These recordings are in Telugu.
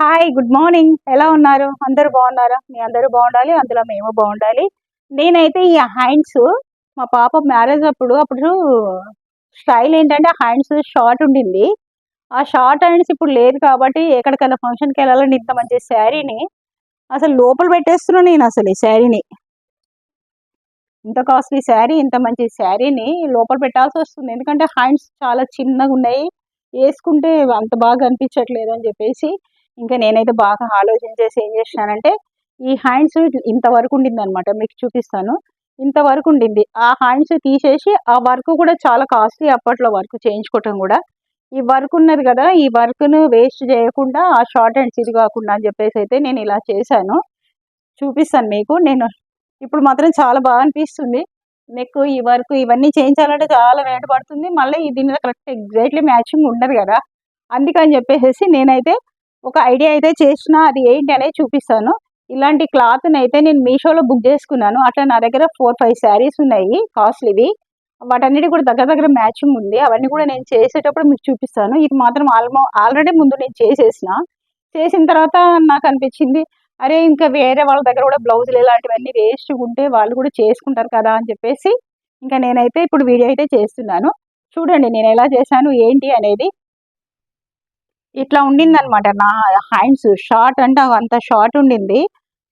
హాయ్ గుడ్ మార్నింగ్ ఎలా ఉన్నారు? అందరూ బాగున్నారా? మీ అందరూ బాగుండాలి అందులో మేము బాగుండాలి. నేనైతే ఈ హ్యాండ్స్ మా పాప మ్యారేజ్ అప్పుడు అప్పుడు స్టైల్ ఏంటంటే హ్యాండ్స్ షార్ట్ ఉండింది. ఆ షార్ట్ హ్యాండ్స్ ఇప్పుడు లేదు కాబట్టి ఎక్కడికైనా ఫంక్షన్కి వెళ్ళాలని ఇంత మంచి శారీని అసలు లోపల పెట్టేస్తున్నాను నేను అసలు ఈ శారీని. ఇంత కాస్ట్లీ శారీ ఇంత మంచి శారీని లోపల పెట్టాల్సి వస్తుంది. ఎందుకంటే హ్యాండ్స్ చాలా చిన్నగా ఉన్నాయి. వేసుకుంటే అంత బాగా అనిపించట్లేదు అని చెప్పేసి ఇంకా నేనైతే బాగా ఆలోచించేసి ఏం చేసినానంటే ఈ హ్యాండ్స్ ఇంతవరకు ఉండింది అనమాట మీకు చూపిస్తాను. ఇంతవరకు ఉండింది. ఆ హ్యాండ్స్ తీసేసి ఆ వర్క్ కూడా చాలా కాస్ట్లీ అప్పట్లో వర్క్ చేయించుకోవటం కూడా. ఈ వర్క్ ఉన్నది కదా ఈ వర్క్ను వేస్ట్ చేయకుండా ఆ షార్ట్ హ్యాండ్స్ ఇది కాకుండా అని చెప్పేసి అయితే నేను ఇలా చేశాను. చూపిస్తాను మీకు. నేను ఇప్పుడు మాత్రం చాలా బాగా అనిపిస్తుంది. నెక్ ఈ వర్క్ ఇవన్నీ చేయించాలంటే చాలా రేటు పడుతుంది. మళ్ళీ దీని మీద కరెక్ట్ ఎగ్జాక్ట్లీ మ్యాచింగ్ ఉండదు కదా. అందుకని చెప్పేసి నేనైతే ఒక ఐడియా అయితే చేసిన అది ఏంటి అనేది చూపిస్తాను. ఇలాంటి క్లాత్ని అయితే నేను మీషోలో బుక్ చేసుకున్నాను. అట్లా నా దగ్గర ఫోర్ ఫైవ్ శారీస్ ఉన్నాయి కాస్ట్లీవి. వాటన్నిటి కూడా దగ్గర దగ్గర మ్యాచింగ్ ఉంది. అవన్నీ కూడా నేను చేసేటప్పుడు మీకు చూపిస్తాను. ఇది మాత్రం ఆల్మో ఆల్రెడీ ముందు నేను చేసేసిన. చేసిన తర్వాత నాకు అనిపించింది అరే ఇంకా వేరే వాళ్ళ దగ్గర కూడా బ్లౌజులు ఇలాంటివన్నీ వేస్ట్ ఉంటే వాళ్ళు కూడా చేసుకుంటారు కదా అని చెప్పేసి ఇంకా నేనైతే ఇప్పుడు వీడియో అయితే చేస్తున్నాను. చూడండి నేను ఎలా చేశాను ఏంటి అనేది. ఇట్లా ఉండింది అనమాట నా హ్యాండ్స్ షార్ట్ అంటే అంత షార్ట్ ఉండింది.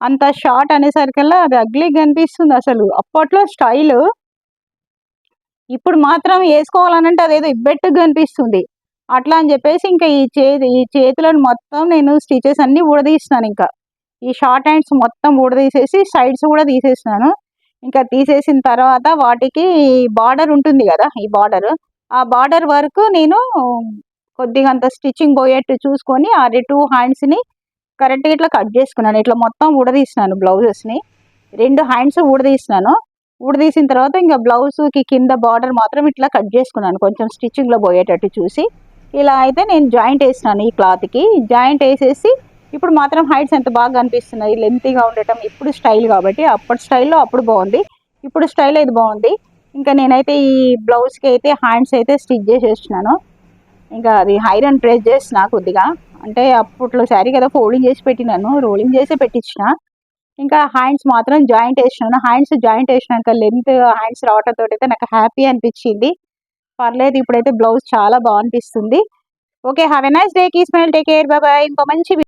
అంత షార్ట్ అనేసరికల్లా అది అగ్లీ కనిపిస్తుంది అసలు. అప్పట్లో స్టైల్ ఇప్పుడు మాత్రం వేసుకోవాలనంటే అదేదో ఇబ్బెట్టుగా కనిపిస్తుంది అట్లా అని చెప్పేసి ఇంకా ఈ చేతి ఈ చేతులను మొత్తం నేను స్టిచెస్ అన్ని ఊడదీస్తున్నాను ఇంకా. ఈ షార్ట్ హ్యాండ్స్ మొత్తం ఊడదీసేసి సైడ్స్ కూడా తీసేసినాను ఇంకా తీసేసిన తర్వాత వాటికి బార్డర్ ఉంటుంది కదా ఈ బార్డర్. ఆ బార్డర్ వరకు నేను కొద్దిగా అంత స్టిచ్చింగ్ పోయేట్టు చూసుకొని ఆ టూ హ్యాండ్స్ని కరెక్ట్గా ఇట్లా కట్ చేసుకున్నాను. ఇట్లా మొత్తం ఊడదీసినాను బ్లౌజెస్ని. రెండు హ్యాండ్స్ ఊడదీసినాను. ఊడదీసిన తర్వాత ఇంకా బ్లౌజ్కి కింద బార్డర్ మాత్రం ఇట్లా కట్ చేసుకున్నాను. కొంచెం స్టిచ్చింగ్లో పోయేటట్టు చూసి. ఇలా అయితే నేను జాయింట్ వేసినాను ఈ క్లాత్కి. జాయింట్ వేసేసి ఇప్పుడు మాత్రం హైట్స్ ఎంత బాగా అనిపిస్తున్నాయి లెంతీగా ఉండటం ఇప్పుడు స్టైల్ కాబట్టి అప్పటి స్టైల్లో అప్పుడు బాగుంది. ఇప్పుడు స్టైల్ అయితే బాగుంది. ఇంకా నేనైతే ఈ బ్లౌజ్కి అయితే హ్యాండ్స్ అయితే స్టిచ్ చేసేసినాను ఇంకా అది ఐరన్ ప్రెస్ చేసిన కొద్దిగా. అంటే అప్పట్లో శారీ కదా ఫోల్డింగ్ చేసి పెట్టినాను రోలింగ్ చేసి పెట్టించిన. ఇంకా హ్యాండ్స్ మాత్రం జాయింట్ వేసినాను. హ్యాండ్స్ జాయింట్ వేసినాక లెంత్ హ్యాండ్స్ రావటంతో అయితే నాకు హ్యాపీ అనిపించింది. పర్లేదు ఇప్పుడైతే బ్లౌజ్ చాలా బాగా అనిపిస్తుంది. Okay have a nice day keep smile take care bye bye ఇంకో మంచి